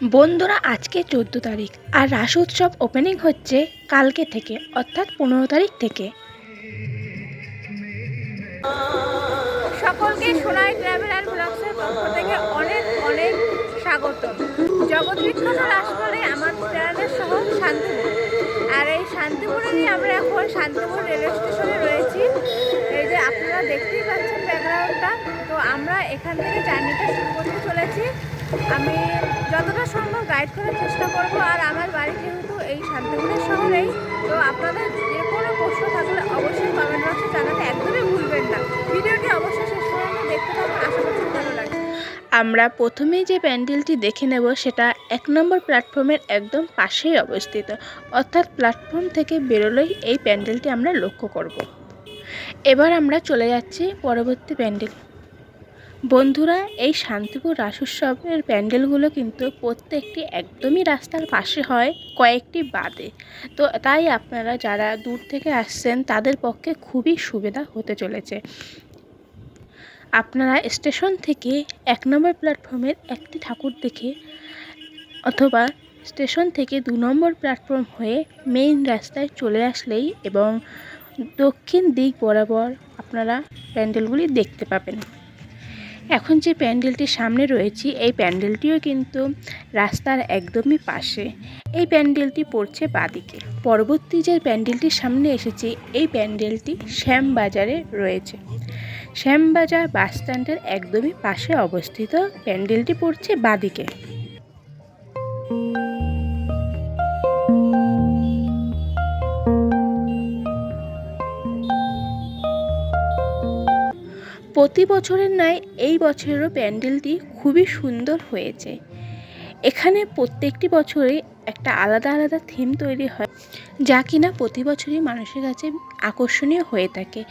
বন্ধুরা, আজকে চোদ্দ তারিখ আর রাস উৎসব ওপেনিং হচ্ছে কালকে থেকে, অর্থাৎ পনেরো তারিখ থেকে। সকলকে সোনাই ট্রাভেল অ্যান্ড ব্লগসের পক্ষ থেকে অনেক অনেক স্বাগত। জগৎ বিখ্যাত রাসপালে আমার চ্যানেলের শহর শান্তিপুর। আর এই শান্তিপুরে নিয়ে আমরা এখন শান্তিপুর রেলওয়ে স্টেশনে রয়েছি। এই যে আপনারা দেখতেই পাচ্ছেন ব্যাকগ্রাউন্ডটা তো আমরা এখান থেকে জার্নিটা শুরু করতে চলেছি। আমি যতটা সম্ভব গাইড করার চেষ্টা করব, আর আমার বাড়ি যেহেতু এই শান্তিপুরের শহরেই, তো আপনাদের যে কোনো প্রশ্ন থাকলে অবশ্যই কমেন্ট বক্সে জানাতে একদমই ভুলবেন না। ভিডিওটি অবশ্যই শেষ পর্যন্ত দেখতে থাকুন, আশা করছি ভালো লাগবে। আমরা প্রথমেই যে প্যান্ডেলটি দেখে নেব, সেটা এক নম্বর প্ল্যাটফর্মের একদম পাশেই অবস্থিত। অর্থাৎ প্ল্যাটফর্ম থেকে বেরোলেই এই প্যান্ডেলটি আমরা লক্ষ্য করব। এবার আমরা চলে যাচ্ছি পরবর্তী প্যান্ডেল বন্ধুরা, এই শান্তিপুর রাস উৎসবের প্যান্ডেলগুলো কিন্তু প্রত্যেকটি একদমই রাস্তার পাশে হয়, কয়েকটি বাদে। তো তাই আপনারা যারা দূর থেকে আসছেন, তাদের পক্ষে খুবই সুবিধা হতে চলেছে। আপনারা স্টেশন থেকে এক নম্বর প্ল্যাটফর্মের একটি ঠাকুর দেখে অথবা স্টেশন থেকে দু নম্বর প্ল্যাটফর্ম হয়ে মেইন রাস্তায় চলে আসলেই এবং দক্ষিণ দিক বরাবর আপনারা প্যান্ডেলগুলি দেখতে পাবেন। এখন যে প্যান্ডেলটি সামনে রয়েছি, এই প্যান্ডেলটিও কিন্তু রাস্তার একদমই পাশে। এই প্যান্ডেলটি পড়ছে বাদিকে। পরবর্তী যে প্যান্ডেলটির সামনে এসেছি, এই প্যান্ডেলটি শ্যামবাজারে রয়েছে। শ্যামবাজার বাস স্ট্যান্ডের একদমই পাশে অবস্থিত প্যান্ডেলটি পড়ছে বাদিকে। প্রতি বছরের ন্যায় এই বছরেরও প্যান্ডেলটি খুবই সুন্দর হয়েছে। এখানে প্রত্যেকটি বছরে একটা আলাদা আলাদা থিম তৈরি হয়, যা কিনা প্রতি বছরই মানুষের কাছে আকর্ষণীয় হয়ে থাকে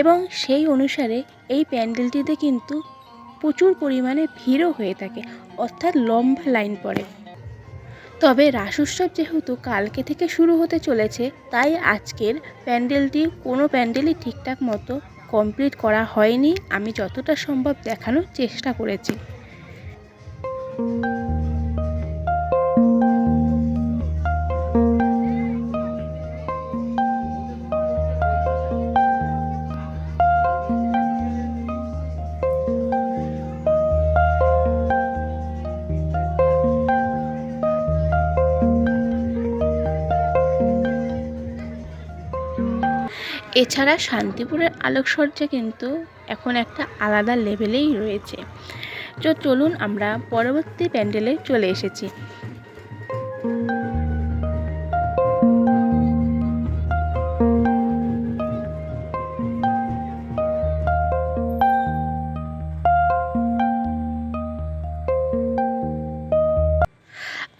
এবং সেই অনুসারে এই প্যান্ডেলটিতে কিন্তু প্রচুর পরিমাণে ভিড়ও হয়ে থাকে, অর্থাৎ লম্বা লাইন পড়ে। তবে রাস উৎসব যেহেতু কালকে থেকে শুরু হতে চলেছে, তাই আজকের প্যান্ডেলটি কোনো প্যান্ডেলই ঠিকঠাক মতো কমপ্লিট করা হয়নি আমি যতটা সম্ভব দেখানোর চেষ্টা করেছি। এছাড়া শান্তিপুরের আলোকসজ্জা কিন্তু এখন একটা আলাদা লেভেলেই রয়েছে। তো চলুন আমরা পরবর্তী প্যান্ডেলে চলে এসেছি।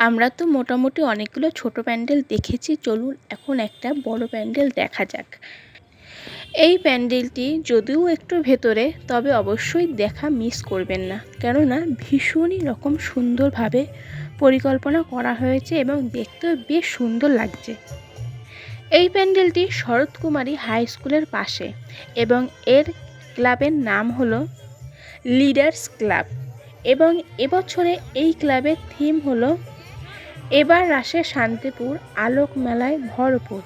আমরা তো মোটামুটি অনেকগুলো ছোট প্যান্ডেল দেখেছি, চলুন এখন একটা বড় প্যান্ডেল দেখা যাক। এই প্যান্ডেলটি যদিও একটু ভেতরে, তবে অবশ্যই দেখা মিস করবেন না। কেননা, ভীষণই রকম সুন্দরভাবে পরিকল্পনা করা হয়েছে এবং দেখতেও বেশ সুন্দর লাগছে। এই প্যান্ডেলটি শরৎকুমারী হাই স্কুলের পাশে এবং এর ক্লাবের নাম হলো লিডার্স ক্লাব এবং এবছরে এই ক্লাবের থিম হলো এবার রাসে শান্তিপুর আলোক মেলায় ভরপুর।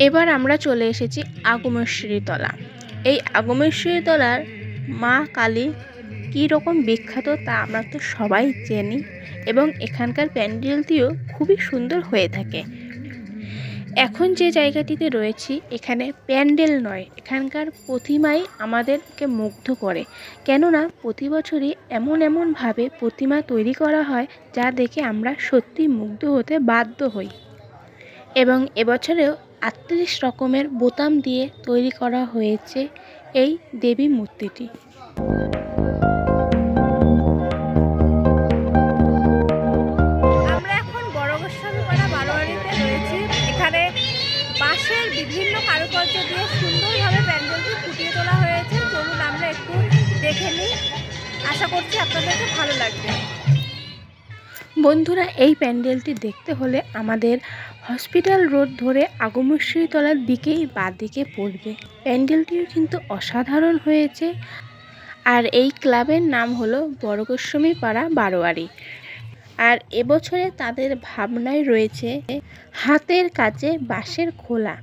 এবার আমরা চলে এসেছি আগমেশ্বরী তলা। এই আগমেশ্বরী তলার মা কালী কী রকম বিখ্যাত তা আমরা তো সবাই জানি এবং এখানকার প্যান্ডেলটিও খুবই সুন্দর হয়ে থাকে। এখন যে জায়গাটিতে রয়েছি, এখানে প্যান্ডেল নয়, এখানকার প্রতিমাই আমাদেরকে মুগ্ধ করে। কেননা প্রতি বছরই এমন এমনভাবে প্রতিমা তৈরি করা হয় যা দেখে আমরা সত্যি মুগ্ধ হতে বাধ্য হই। এবং এবছরেও আটত্রিশ রকমের বোতাম দিয়ে তৈরি করা হয়েছে এই দেবী মূর্তিটি। আমরা এখন বাঁশের বিভিন্ন সুন্দরভাবে প্যান্ডেলটি ফুটিয়ে তোলা হয়েছে। আমরা একটু দেখে আশা করছি ভালো লাগবে। বন্ধুরা এই প্যান্ডেলটি দেখতে হলে আমাদের হসপিটাল রোড ধরে আগমশ্রী তলার দিকেই বাঁদিকে পড়বে। প্যান্ডেলটিও কিন্তু অসাধারণ হয়েছে। আর এই ক্লাবের নাম হলো বড়গোস্বামী পাড়া বারোয়ারি। আর এবছরে তাদের ভাবনায় রয়েছে হাতের কাজে বাঁশের খোলা।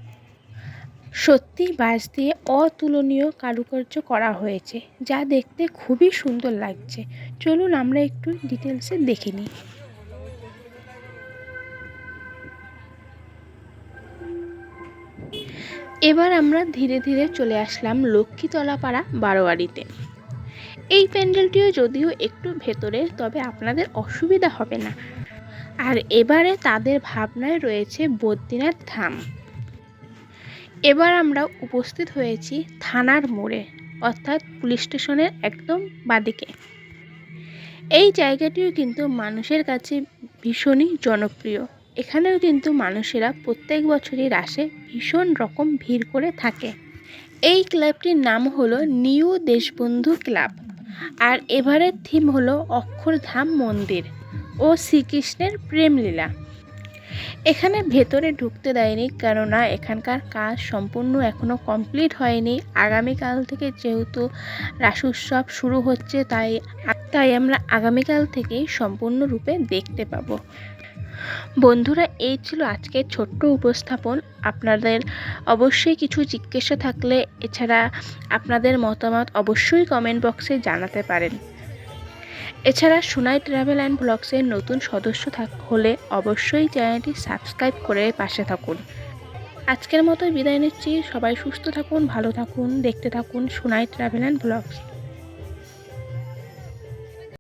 সত্যি বাঁশ দিয়ে অতুলনীয় কারুকার্য করা হয়েছে, যা দেখতে খুবই সুন্দর লাগছে। চলুন আমরা একটু ডিটেলসে দেখে নিই। এবার আমরা ধীরে ধীরে চলে আসলাম লক্ষ্মীতলা পাড়া বারোয়ারিতে। এই প্যান্ডেলটিও যদিও একটু ভেতরে, তবে আপনাদের অসুবিধা হবে না। আর এবারে তাদের ভাবনায় রয়েছে বদ্রীনাথ ধাম। এবার আমরা উপস্থিত হয়েছি থানার মোড়ে, অর্থাৎ পুলিশ স্টেশনের একদম বাদিকে। এই জায়গাটিও কিন্তু মানুষের কাছে ভীষণই জনপ্রিয়। এখানেও কিন্তু মানুষেরা প্রত্যেক বছরই রাসে ভীষণ রকম ভিড় করে থাকে। এই ক্লাবটির নাম হলো নিউ দেশবন্ধু ক্লাব আর এবারের থিম হলো অক্ষরধাম মন্দির ও শ্রীকৃষ্ণের প্রেমলীলা। এখানে ভেতরে ঢুকতে দেয়নি কেননা এখানকার কাজ সম্পূর্ণ এখনও কমপ্লিট হয়নি। আগামীকাল থেকে যেহেতু রাস উৎসব শুরু হচ্ছে, তাই তাই আমরা আগামীকাল থেকেই সম্পূর্ণরূপে দেখতে পাবো। বন্ধুরা, এই ছিল আজকের ছোট্ট উপস্থাপন। আপনাদের অবশ্যই কিছু জিজ্ঞাসা থাকলে এছাড়া আপনাদের মতামত অবশ্যই কমেন্ট বক্সে জানাতে পারেন। এছাড়া সোনাই ট্রাভেল অ্যান্ড ব্লগসের নতুন সদস্য থাক, হলে অবশ্যই চ্যানেলটি সাবস্ক্রাইব করে পাশে থাকুন। আজকের মতো বিদায় নিচ্ছি। সবাই সুস্থ থাকুন, ভালো থাকুন, দেখতে থাকুন সোনাই ট্রাভেল অ্যান্ড ব্লগস